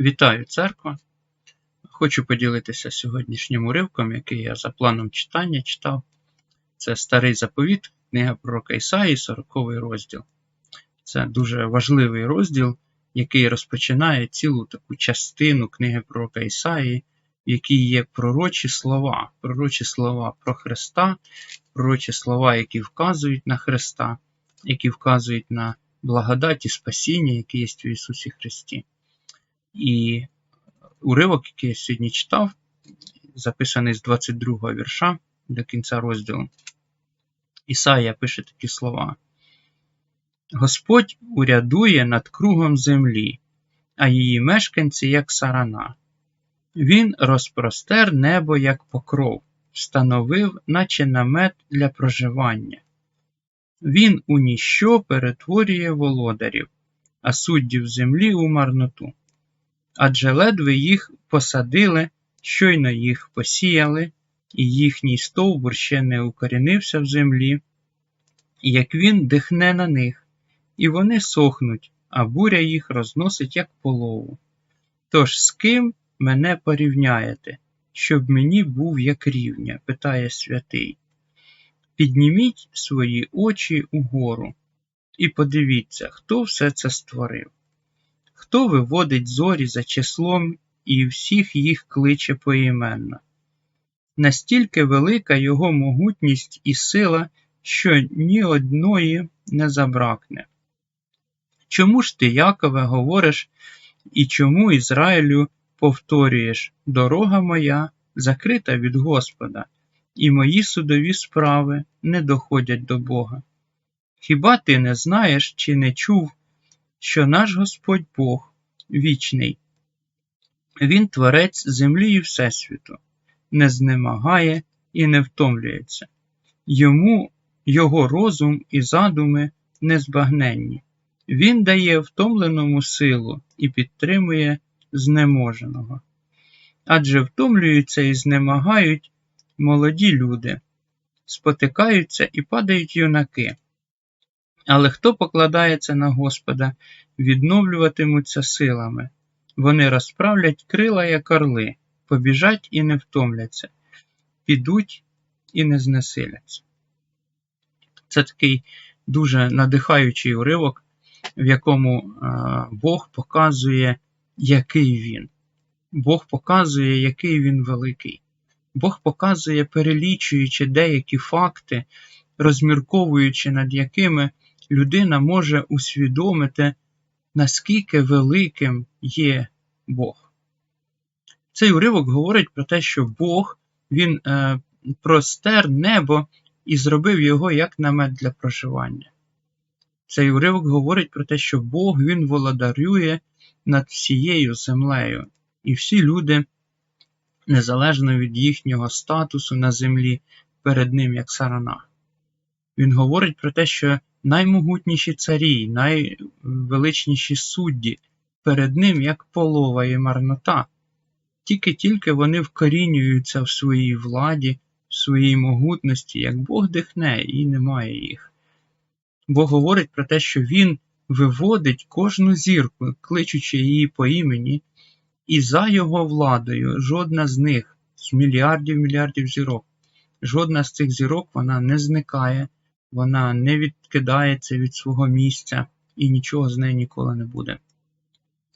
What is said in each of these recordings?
Вітаю, церква! Хочу поділитися сьогоднішнім уривком, який я за планом читання читав. Це старий заповіт, книга пророка Ісаї, 40 розділ. Це дуже важливий розділ, який розпочинає цілу таку частину книги пророка Ісаї, в якій є пророчі слова, пророчі слова про Христа, пророчі слова, які вказують на Христа, які вказують на благодать і спасіння, яке є в Ісусі Христі. І уривок, який я сьогодні читав, записаний з 22 вірша до кінця розділу. Ісая пише такі слова: Господь урядує над кругом землі, а її мешканці, як сарана. Він розпростер небо, як покров, встановив, наче намет для проживання. Він у ніщо перетворює володарів, а суддів землі у марноту адже ледве їх посадили, щойно їх посіяли, і їхній стовбур ще не укорінився в землі, як він дихне на них, і вони сохнуть, а буря їх розносить, як полову. Тож з ким мене порівняєте, щоб мені був як рівня? питає святий. Підніміть свої очі угору і подивіться, хто все це створив. Хто виводить зорі за числом і всіх їх кличе поіменно? Настільки велика його могутність і сила, що ні одної не забракне. Чому ж ти, Якове, говориш, і чому Ізраїлю повторюєш дорога моя закрита від Господа, і мої судові справи не доходять до Бога? Хіба ти не знаєш чи не чув, що наш Господь Бог вічний, Він творець землі і Всесвіту, не знемагає і не втомлюється, йому його розум і задуми незбагненні. Він дає втомленому силу і підтримує знеможеного. Адже втомлюються і знемагають молоді люди, спотикаються і падають юнаки. Але хто покладається на Господа, відновлюватимуться силами. Вони розправлять крила, як орли, побіжать і не втомляться, підуть і не знесиляться. Це такий дуже надихаючий уривок, в якому Бог показує, який він. Бог показує, який він великий. Бог показує, перелічуючи деякі факти, розмірковуючи над якими людина може усвідомити, наскільки великим є Бог. Цей уривок говорить про те, що Бог він е, простер небо і зробив його як намет для проживання. Цей уривок говорить про те, що Бог він володарює над всією землею, і всі люди, незалежно від їхнього статусу на землі, перед ним як сарана. Він говорить про те, що наймогутніші царі, найвеличніші судді, перед ним як полова і марнота. Тільки-тільки вони вкорінюються в своїй владі, в своїй могутності, як Бог дихне і немає їх. Бог говорить про те, що Він виводить кожну зірку, кличучи її по імені, і за його владою жодна з них, з мільярдів мільярдів зірок, жодна з цих зірок вона не зникає, вона не відкидається від свого місця і нічого з нею ніколи не буде.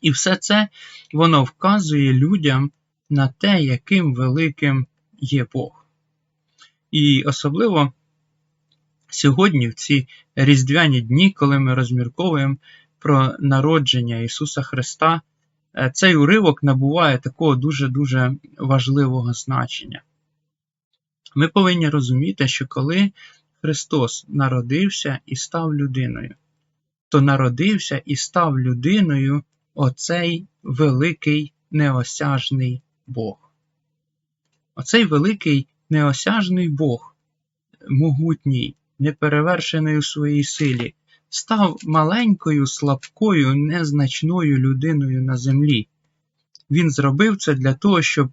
І все це воно вказує людям на те, яким великим є Бог. І особливо сьогодні, в ці різдвяні дні, коли ми розмірковуємо про народження Ісуса Христа, е, цей уривок набуває такого дуже-дуже важливого значення. Ми повинні розуміти, що коли Христос народився і став людиною, то народився і став людиною оцей великий неосяжний Бог. Оцей великий неосяжний Бог, могутній, неперевершений у своїй силі, став маленькою, слабкою, незначною людиною на землі. Він зробив це для того, щоб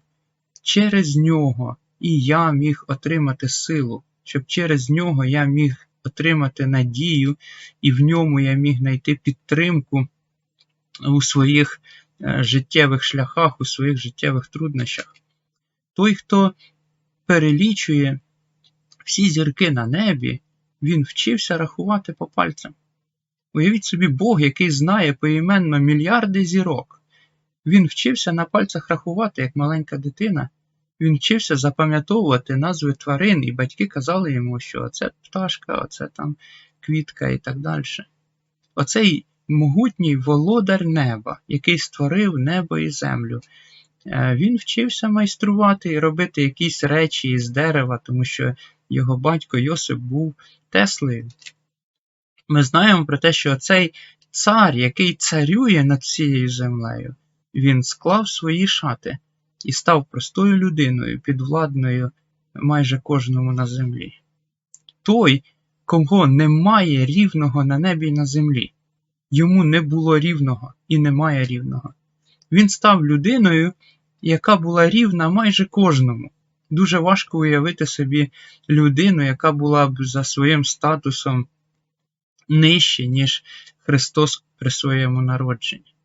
через нього і я міг отримати силу щоб через нього я міг отримати надію, і в ньому я міг знайти підтримку у своїх е, життєвих шляхах, у своїх життєвих труднощах. Той, хто перелічує всі зірки на небі, він вчився рахувати по пальцям. Уявіть собі Бог, який знає поіменно мільярди зірок. Він вчився на пальцях рахувати, як маленька дитина. Він вчився запам'ятовувати назви тварин, і батьки казали йому, що оце пташка, оце там квітка і так далі. Оцей могутній володар неба, який створив небо і землю. Е, він вчився майструвати і робити якісь речі із дерева, тому що його батько Йосип був Теслею. Ми знаємо про те, що цей цар, який царює над всією землею, він склав свої шати і став простою людиною, підвладною майже кожному на землі. Той, кого немає рівного на небі й на землі, йому не було рівного і немає рівного. Він став людиною, яка була рівна майже кожному. Дуже важко уявити собі людину, яка була б за своїм статусом нижче, ніж Христос при своєму народженні.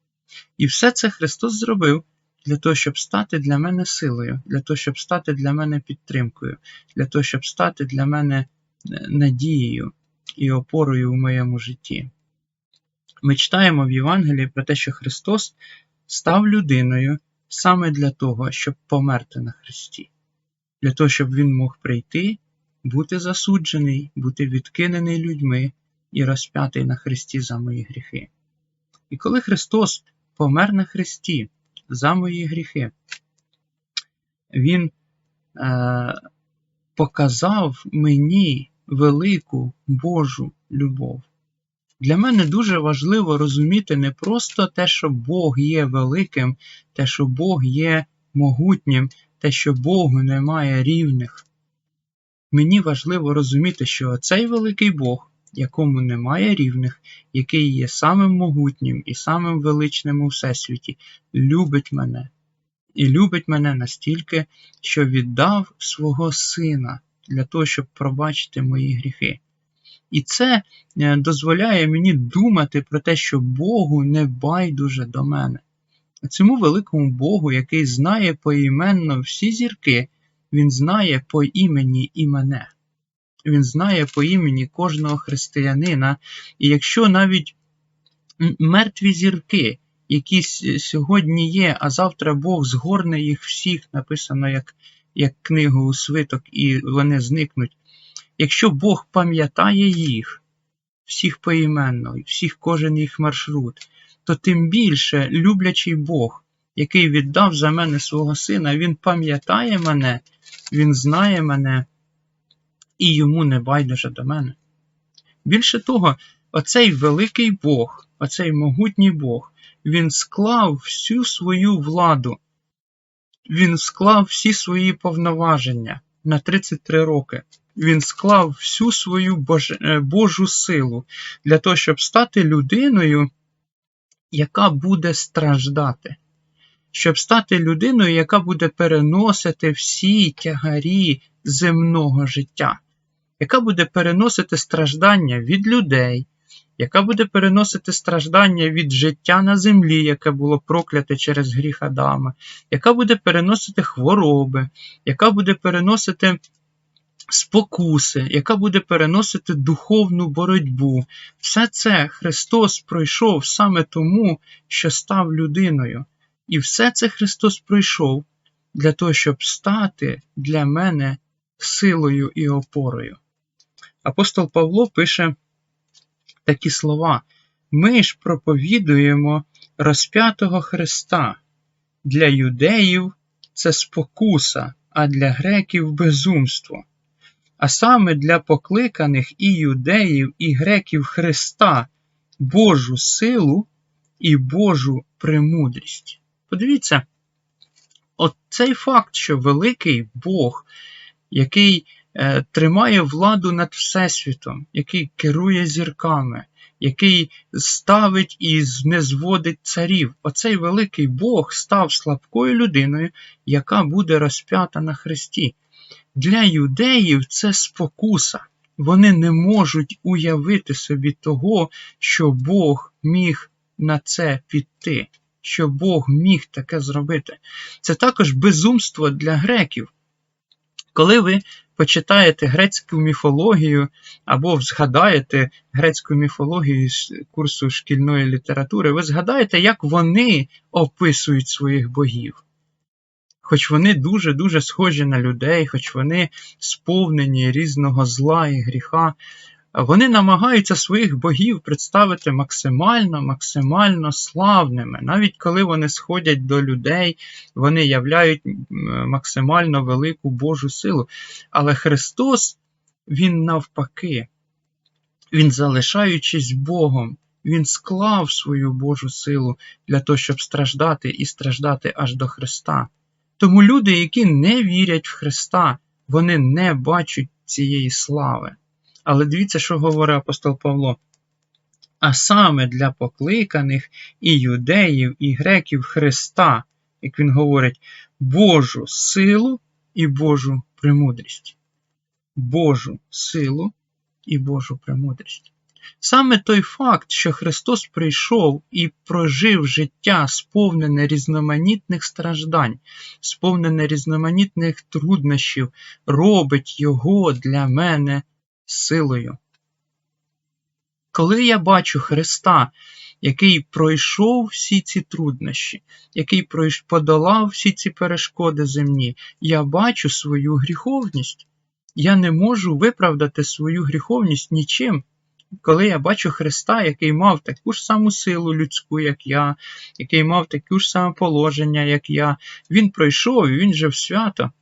І все це Христос зробив для того, щоб стати для мене силою, для того, щоб стати для мене підтримкою, для того, щоб стати для мене е, надією і опорою у моєму житті. Ми читаємо в Євангелії про те, що Христос став людиною саме для того, щоб померти на Христі, для того, щоб Він мог прийти, бути засуджений, бути відкинений людьми і розп'ятий на Христі за мої гріхи. І коли Христос помер на Христі за мої гріхи, Він е, показав мені велику Божу любов. Для мене дуже важливо розуміти не просто те, що Бог є великим, те, що Бог є могутнім, те, що Богу немає рівних. Мені важливо розуміти, що цей великий Бог, якому немає рівних, який є самим могутнім і самим величним у всесвіті, любить мене. І любить мене настільки, що віддав свого сина для того, щоб пробачити мої гріхи. І це е, дозволяє мені думати про те, що Богу не байдуже до мене. Цьому великому Богу, який знає поіменно всі зірки, Він знає по імені і мене. Він знає по імені кожного християнина. І якщо навіть мертві зірки, які сьогодні є, а завтра Бог згорне їх всіх, написано як як книгу у свиток, і вони зникнуть. Якщо Бог пам'ятає їх, всіх поіменно, всіх кожен їх маршрут, то тим більше люблячий Бог, який віддав за мене свого сина, Він пам'ятає мене, Він знає мене і йому не байдуже до мене. Більше того, оцей великий Бог, оцей могутній Бог, він склав всю свою владу, він склав всі свої повноваження на 33 роки. Він склав всю свою Бож... Е, Божу силу для того, щоб стати людиною, яка буде страждати, щоб стати людиною, яка буде переносити всі тягарі земного життя, яка буде переносити страждання від людей, яка буде переносити страждання від життя на землі, яке було прокляте через гріх Адама, яка буде переносити хвороби, яка буде переносити спокуси, яка буде переносити духовну боротьбу. Все це Христос пройшов саме тому, що став людиною. І все це Христос пройшов для того, щоб стати для мене силою і опорою. Апостол Павло пише такі слова: Ми ж проповідуємо розп'ятого Христа. Для юдеїв це спокуса, а для греків безумство а саме для покликаних і юдеїв, і греків Христа Божу силу і Божу премудрість. Подивіться, от цей факт, що великий Бог, який тримає владу над Всесвітом, який керує зірками, який ставить і знезводить царів. Оцей великий Бог став слабкою людиною, яка буде розп'ята на Христі. Для юдеїв це спокуса. Вони не можуть уявити собі того, що Бог міг на це піти, що Бог міг таке зробити. Це також безумство для греків. Коли ви почитаєте грецьку міфологію або згадаєте грецьку міфологію з курсу шкільної літератури, ви згадаєте, як вони описують своїх богів. Хоч вони дуже-дуже схожі на людей, хоч вони сповнені різного зла і гріха, вони намагаються своїх богів представити максимально, максимально славними. Навіть коли вони сходять до людей, вони являють максимально велику Божу силу. Але Христос, Він навпаки, Він, залишаючись Богом, Він склав свою Божу силу для того, щоб страждати і страждати аж до Христа. Тому люди, які не вірять в Христа, вони не бачать цієї слави. Але дивіться, що говорить апостол Павло. А саме для покликаних і юдеїв, і греків Христа, як він говорить, Божу силу і Божу премудрість. Божу силу і Божу премудрість. Саме той факт, що Христос прийшов і прожив життя, сповнене різноманітних страждань, сповнене різноманітних труднощів, робить Його для мене силою. Коли я бачу Христа, який пройшов всі ці труднощі, який подолав всі ці перешкоди земні, я бачу свою гріховність. Я не можу виправдати свою гріховність нічим. Коли я бачу Христа, який мав таку ж саму силу людську, як я, який мав таке ж саме положення, як я, він пройшов і він жив свято.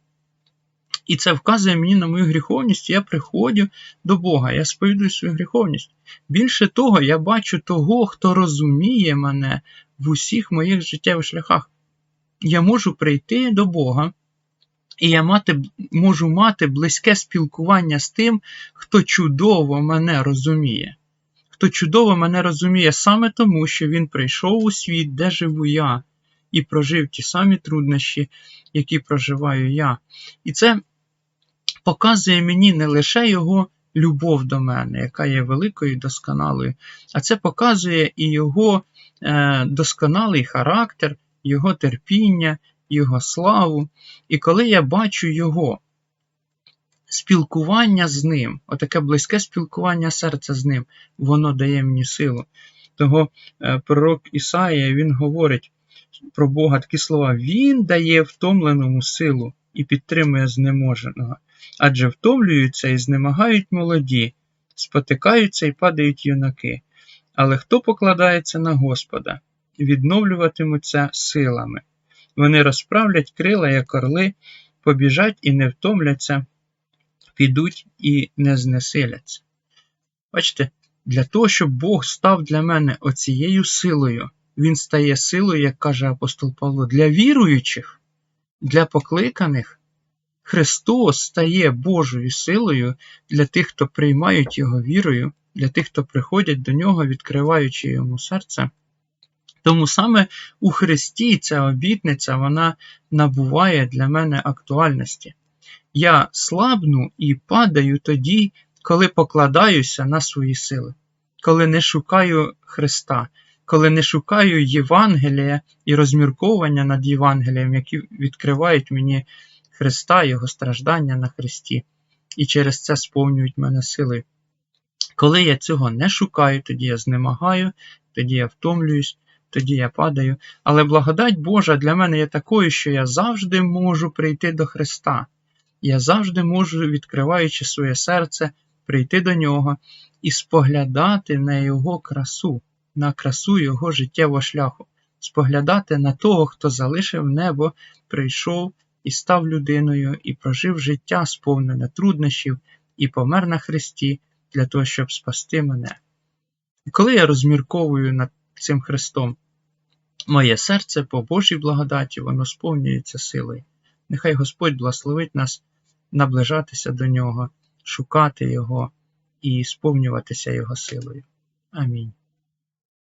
І це вказує мені на мою гріховність, я приходжу до Бога, я сповідую свою гріховність. Більше того, я бачу того, хто розуміє мене в усіх моїх життєвих шляхах. Я можу прийти до Бога, і я мати, можу мати близьке спілкування з тим, хто чудово мене розуміє. Хто чудово мене розуміє саме тому, що він прийшов у світ, де живу я, і прожив ті самі труднощі, які проживаю я. І це показує мені не лише його любов до мене, яка є великою і досконалою, а це показує і його е, досконалий характер, його терпіння, його славу. І коли я бачу його спілкування з ним, отаке близьке спілкування серця з ним, воно дає мені силу. Того е, пророк Ісаїя він говорить про Бога такі слова: Він дає втомленому силу і підтримує знеможеного адже втомлюються і знемагають молоді, спотикаються і падають юнаки. Але хто покладається на Господа, відновлюватимуться силами. Вони розправлять крила, як орли, побіжать і не втомляться, підуть і не знесиляться. Бачите, для того, щоб Бог став для мене оцією силою, Він стає силою, як каже апостол Павло, для віруючих, для покликаних, Христос стає Божою силою для тих, хто приймають Його вірою, для тих, хто приходять до нього, відкриваючи йому серце. Тому саме у Христі ця обітниця вона набуває для мене актуальності. Я слабну і падаю тоді, коли покладаюся на свої сили, коли не шукаю Христа, коли не шукаю Євангелія і розмірковування над Євангелієм, які відкривають мені Христа, Його страждання на Христі, і через це сповнюють мене сили. Коли я цього не шукаю, тоді я знемагаю, тоді я втомлююсь, тоді я падаю. Але благодать Божа для мене є такою, що я завжди можу прийти до Христа. Я завжди можу, відкриваючи своє серце, прийти до Нього і споглядати на Його красу, на красу Його життєвого шляху, споглядати на того, хто залишив небо, прийшов і став людиною, і прожив життя, сповнене труднощів, і помер на Христі для того, щоб спасти мене. І коли я розмірковую над цим Христом, моє серце по Божій благодаті, воно сповнюється силою. Нехай Господь благословить нас наближатися до Нього, шукати Його і сповнюватися Його силою. Амінь.